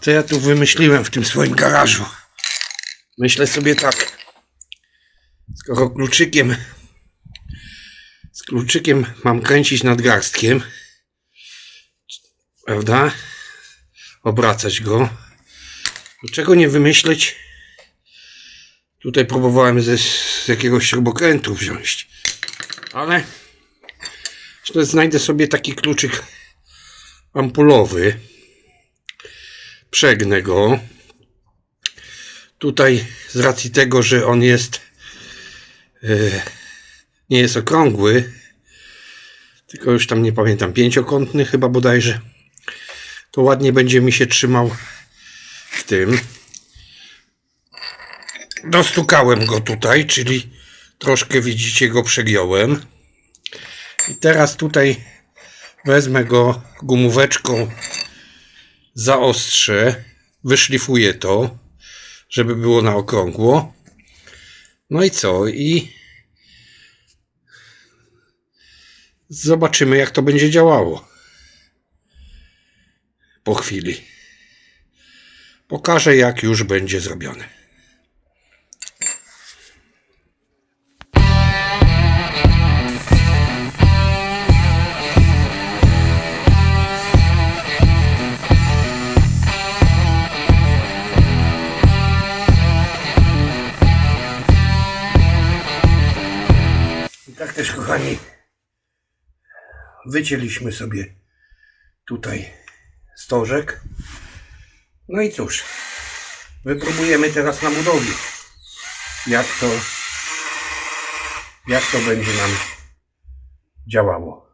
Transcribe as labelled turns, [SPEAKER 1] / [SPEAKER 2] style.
[SPEAKER 1] Co ja tu wymyśliłem w tym swoim garażu? Myślę sobie tak. Skoro kluczykiem z kluczykiem mam kręcić nadgarstkiem, prawda? Obracać go. Czego nie wymyśleć? Tutaj próbowałem ze, z jakiegoś śrubokrętu wziąć. Ale znajdę sobie taki kluczyk ampulowy. Przegnę go. Tutaj z racji tego, że on jest e, nie jest okrągły, tylko już tam nie pamiętam, pięciokątny chyba bodajże, to ładnie będzie mi się trzymał w tym. Dostukałem go tutaj, czyli troszkę widzicie go przegiąłem. I teraz tutaj wezmę go gumóweczką, zaostrzę, wyszlifuję to, żeby było na okrągło. No i co? I zobaczymy, jak to będzie działało. Po chwili. Pokażę, jak już będzie zrobione. Też, kochani, wycięliśmy sobie tutaj stożek. No i cóż, wypróbujemy teraz na budowie, jak to, jak to będzie nam działało.